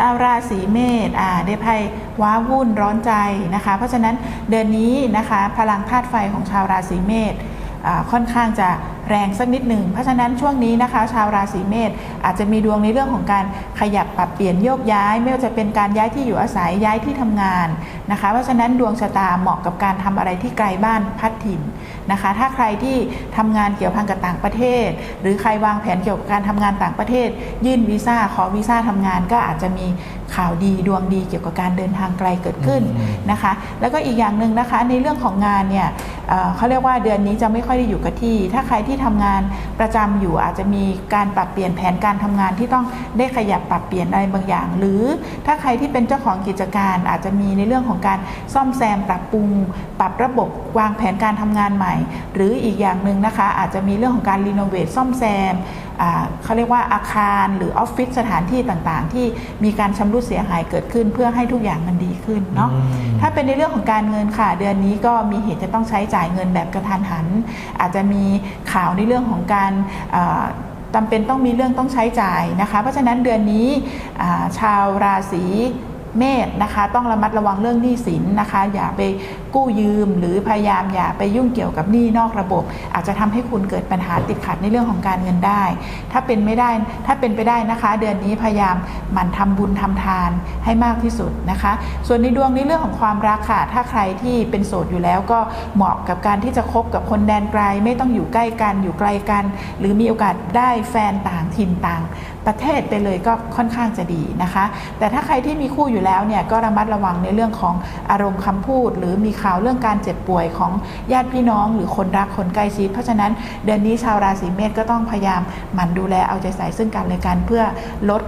ชาวราศีเมษอ่าได้ไพ่ว้าวุ่นร้อนใจนะคะ เพราะฉะนั้นเดือนนี้นะคะ พลังธาตุไฟของชาวราศีเมษ ค่อนข้างจะแรงสักนิดหนึ่ง เพราะฉะนั้นช่วงนี้นะคะ ชาวราศีเมษอาจจะมีดวงในเรื่องของการขยับปรับเปลี่ยนโยกย้าย ไม่ว่าจะเป็นการย้ายที่อยู่อาศัยย้ายที่ทำงานนะคะ เพราะฉะนั้นดวงชะตาเหมาะกับการทำอะไรที่ไกลบ้านพัดถิ่นนะคะ ถ้าใครที่ทำงานเกี่ยวพันกับต่างประเทศ หรือใครวางแผนเกี่ยวกับการทำงานต่างประเทศ ยื่นวีซ่าขอวีซ่าทำงานก็อาจจะมีข่าวดีดวงดีเกี่ยวกับการเดินทางไกลเกิดขึ้นนะคะ แล้วก็อีกอย่างหนึ่งนะคะในเรื่องของงานเนี่ย เขาเรียกว่าเดือนนี้จะไม่ค่อยได้อยู่กับที่ ถ้าใครที่ทำงานประจำอยู่อาจจะมีการปรับเปลี่ยนแผนการทำงานที่ต้องได้ขยับปรับเปลี่ยนอะไรบางอย่าง หรือถ้าใครที่เป็นเจ้าของกิจการอาจจะมีในเรื่องของการซ่อมแซมปรับปรุง ปรับระบบวางแผนการทำงานใหม่ หรืออีกอย่างหนึ่งนะคะอาจจะมีเรื่องของการรีโนเวทซ่อมแซมเขาเรียกว่าอาคารหรือออฟฟิศสถานที่ต่างๆ ที่มีการชำรุดเสียหายเกิดขึ้น เพื่อให้ทุกอย่างมันดีขึ้นเนาะอืมถ้าเป็นในเรื่องของการเงินค่ะ เดือนนี้ก็มีเหตุจะต้องใช้จ่ายเงินแบบกระทันหัน อาจจะมีข่าวในเรื่องของการเอ่อจำเป็นต้องมีเรื่องต้องใช้จ่ายนะคะ เพราะฉะนั้นเดือนนี้อ่าชาวราศีเมษนะคะ ต้องระมัดระวังเรื่องหนี้สินนะคะ อย่าไป กู้ยืม หรือพยายามอย่าไปยุ่งเกี่ยวกับหนี้นอกระบบ อาจจะทำให้คุณเกิดปัญหาติดขัดในเรื่องของการเงินได้ ถ้าเป็นไม่ได้ถ้าเป็นไปได้นะคะ เดือนนี้พยายามหมั่นทำบุญทำทานให้มากที่สุดนะคะ ส่วนในดวงในเรื่องของความรักค่ะ ถ้าใครที่เป็นโสดอยู่แล้วก็เหมาะกับการที่จะคบกับคนแดนไกล ไม่ต้องอยู่ใกล้กันอยู่ไกลกัน หรือมีโอกาสได้แฟนต่างถิ่นต่างประเทศไปเลยก็ค่อนข้างจะดีนะคะ แต่ถ้าใครที่มีคู่อยู่แล้วเนี่ยก็ระมัดระวังในเรื่องของอารมณ์คำพูด หรือมีข่าวเรื่องการเจ็บป่วยของญาติพี่น้อง หรือคนรักคนใกล้ชิด เพราะฉะนั้นเดือนนี้ชาวราศีเมษก็ต้องพยายามหมั่นดูแลเอาใจใส่ซึ่งกันและกันเพื่อลด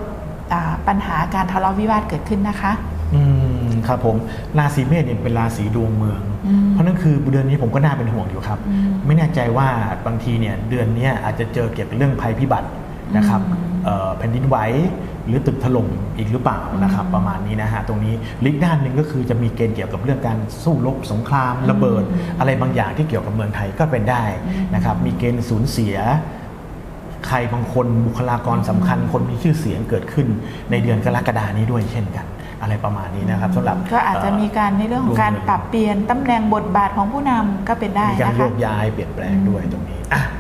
อ่าปัญหาการทะเลาะวิวาทเกิดขึ้นนะคะอืมครับผมราศีเมษเนี่ยเป็นราศีดวงเมืองอืมเพราะนั่นคือเดือนนี้ผมก็น่าเป็นห่วงอยู่ครับอืมไม่แน่ใจว่าบางทีเนี่ยเดือนเนี้ยอาจจะเจอเกี่ยวกับเรื่องภัยพิบัตินะครับอืมเอ่อแผ่นดินไหว หรือตึกถล่มอีกหรือเปล่านะครับอืมประมาณนี้นะฮะตรงนี้ลิกด้านหนึ่งก็คือจะมีเกณฑ์เกี่ยวกับเรื่องการสู้รบสงครามระเบิดอืมอะไรบางอย่างที่เกี่ยวกับเมืองไทยก็เป็นได้อืมนะครับมีเกณฑ์สูญเสียใครบางคนบุคลากรสำคัญคนมีชื่อเสียงเกิดขึ้นในเดือนกรกฎานี้ด้วยเช่นกัน อะไรประมาณนี้นะครับสำหรับก็อาจจะมีการในเรื่องของการปรับเปลี่ยนตำแหน่งบทบาทของผู้นำก็เป็นได้มีการนะโยคะกย้ายเปลี่ยนแปลงด้วยตรงนี้อะ